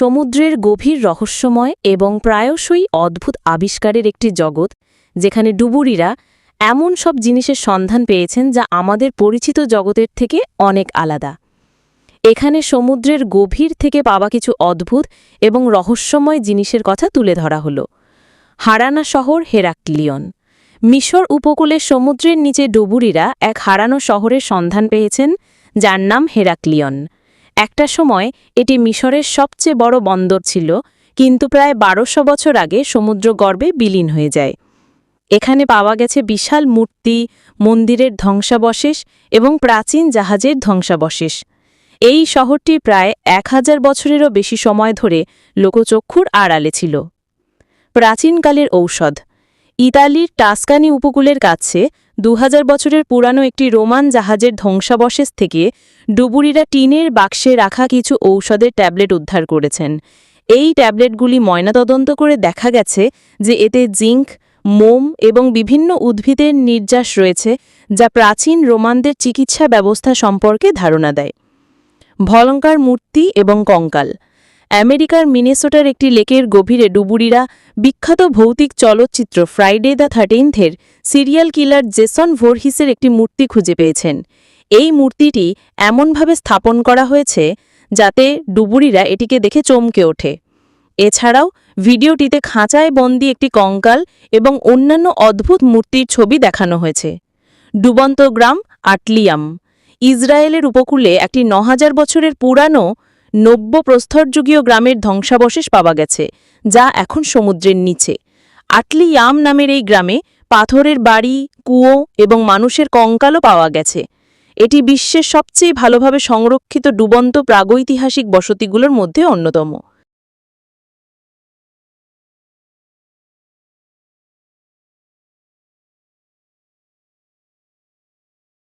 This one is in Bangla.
সমুদ্রের গভীর রহস্যময় এবং প্রায়শই অদ্ভুত আবিষ্কারের একটি জগৎ, যেখানে ডুবুরিরা এমন সব জিনিসের সন্ধান পেয়েছেন যা আমাদের পরিচিত জগতের থেকে অনেক আলাদা। এখানে সমুদ্রের গভীর থেকে পাওয়া কিছু অদ্ভুত এবং রহস্যময় জিনিসের কথা তুলে ধরা হল। হারানা শহর হেরাক্লিয়ন। মিশর উপকূলে সমুদ্রের নিচে ডুবুরিরা এক হারানো শহরের সন্ধান পেয়েছেন, যার নাম হেরাক্লিয়ন। একটা সময় এটি মিশরের সবচেয়ে বড় বন্দর ছিল, কিন্তু প্রায় বারোশো বছর আগে সমুদ্রগর্ভে বিলীন হয়ে যায়। এখানে পাওয়া গেছে বিশাল মূর্তি, মন্দিরের ধ্বংসাবশেষ এবং প্রাচীন জাহাজের ধ্বংসাবশেষ। এই শহরটি প্রায় এক হাজার বছরেরও বেশি সময় ধরে লোকচক্ষুর আড়ালে ছিল। প্রাচীনকালের ঔষধ। ইতালির টাস্কানি উপকূলের কাছে দু হাজার বছরের পুরানো একটি রোমান জাহাজের ধ্বংসাবশেষ থেকে ডুবুরিরা টিনের বাক্সে রাখা কিছু ঔষধের ট্যাবলেট উদ্ধার করেছেন। এই ট্যাবলেটগুলি ময়নাতদন্ত করে দেখা গেছে যে এতে জিঙ্ক, মোম এবং বিভিন্ন উদ্ভিদের নির্যাস রয়েছে যা প্রাচীন রোমানদের চিকিৎসা ব্যবস্থা সম্পর্কে ধারণা দেয়। ভলঙ্কার মূর্তি এবং কঙ্কাল আমেরিকার মিনেসোটার একটি লেকের গভীরে ডুবুরিরা বিখ্যাত ভৌতিক চলচ্চিত্র ফ্রাইডে দ্য থার্টিনথের সিরিয়াল কিলার জেসন ভোরহিসের একটি মূর্তি খুঁজে পেয়েছেন। এই মূর্তিটি এমনভাবে স্থাপন করা হয়েছে যাতে ডুবুরিরা এটিকে দেখে চমকে ওঠে। এছাড়াও ভিডিওটিতে খাঁচায় বন্দি একটি কঙ্কাল এবং অন্যান্য অদ্ভুত মূর্তির ছবি দেখানো হয়েছে। ডুবন্ত গ্রাম আটলিয়াম। ইসরায়েলের উপকূলে একটি ন বছরের পুরানো নব্য প্রস্তরযুগীয় গ্রামের ধ্বংসাবশেষ পাওয়া গেছে, যা এখন সমুদ্রের নিচে। আটলি ইয়াম নামের এই গ্রামে পাথরের বাড়ি, কুয়ো এবং মানুষের কঙ্কালও পাওয়া গেছে। এটি বিশ্বের সবচেয়ে ভালোভাবে সংরক্ষিত ডুবন্ত প্রাগৈতিহাসিক বসতিগুলোর মধ্যে অন্যতম।